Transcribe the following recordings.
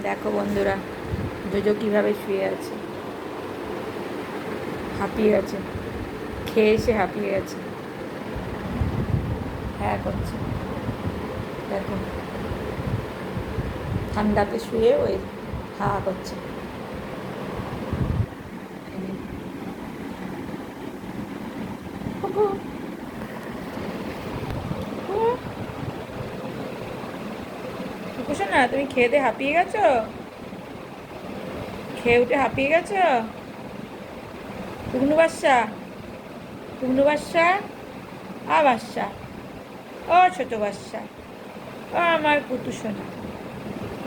দেখো বন্ধুরা জোজো কীভাবে শুয়ে আছে। হাঁপিয়ে আছে। খেয়ে এসে হাঁপিয়ে গেছে হ্যাঁ করছে। দেখো। ঠান্ডাতে শুয়ে ওই হা করছে। কুকু। কুকু তুমি খেয়ে হাঁপিয়ে গেছো? খেয়ে উঠে হাঁপিয়ে গেছো? টুকনু বাচ্চা টুকনু বাচ্চা আ বাচ্চা ও ছোট বাচ্চা ও আমার পুতু সোনা,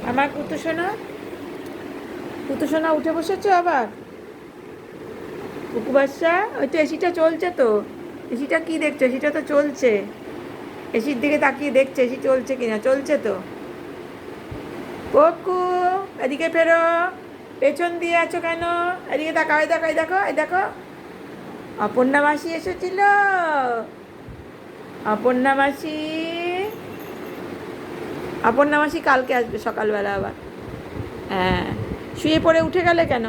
আমার পুতু সোনা পুতু সোনা উঠে বসেছো আবার? কুকু বাচ্চা ওই তো এসিটা চলছে তো, এসিটা কি দেখছ? এসিটা তো চলছে, এসির দিকে তাকিয়ে দেখছে, এসি চলছে কিনা? চলছে তো। কুকু এদিকে ফেরো। পেছন দিয়ে আছো কেন? এদিকে তাকাও, এই দেখো এই দেখো এই দেখো। অপর্ণা মাসি এসেছিল। অপর্ণা মাসি। অপর্ণা মাসি কালকে আসবে সকালবেলা আবার। হ্যাঁ। শুয়ে পড়ে উঠে গেলে কেন?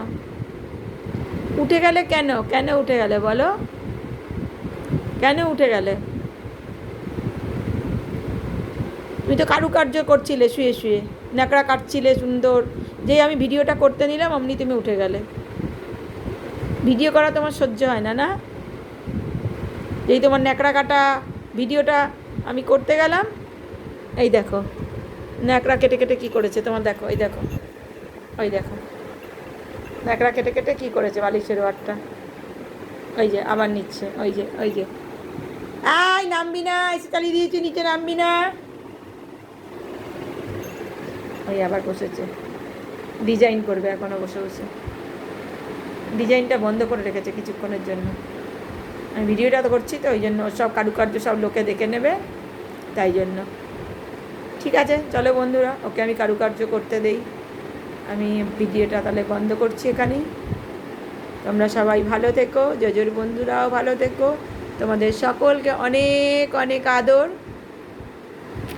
উঠে গেলে কেন? কেন উঠে গেলে বলো? কেন উঠে গেলে? তুমি তো কারুকার্য করছিলে, শুয়ে শুয়ে। ন্যাকড়া কাটছিলে, সুন্দর। যেই আমি ভিডিওটা করতে নিলাম, অমনি তুমি উঠে গেলে। ভিডিও করা তোমার সহ্য হয় না না? যেই তোমার ন্যাকড়া কাটা ভিডিওটা আমি করতে গেলাম, এই দেখো। ন্যাকড়া কেটে কেটে কী করেছে? তোমার দেখো, এই দেখো। ওই দেখো। ন্যাকড়া কেটে কেটে কী করেছে বালিশের ওয়ারটা? ওই যে, আবার নিচ্ছে। ওই যে ওই যে। আয় নামবি না, এসে চালিয়ে দিয়েছি, নিচে নামবি না। ওই আবার বসেছে। ডিজাইন করবে এখনও বসে বসে। ডিজাইনটা বন্ধ করে রেখেছে কিছুক্ষণের জন্য। আমি ভিডিওটা তো করছি তো, ওই জন্য সব কারুকার্য সব লোকে দেখে নেবে, তাই জন্য। ঠিক আছে, চলো বন্ধুরা, ওকে আমি কারুকার্য করতে দেই। আমি ভিডিওটা তাহলে বন্ধ করছি এখানেই। তোমরা সবাই ভালো থেকো, জজোর বন্ধুরাও ভালো থেকো। তোমাদের সকলকে অনেক অনেক আদর।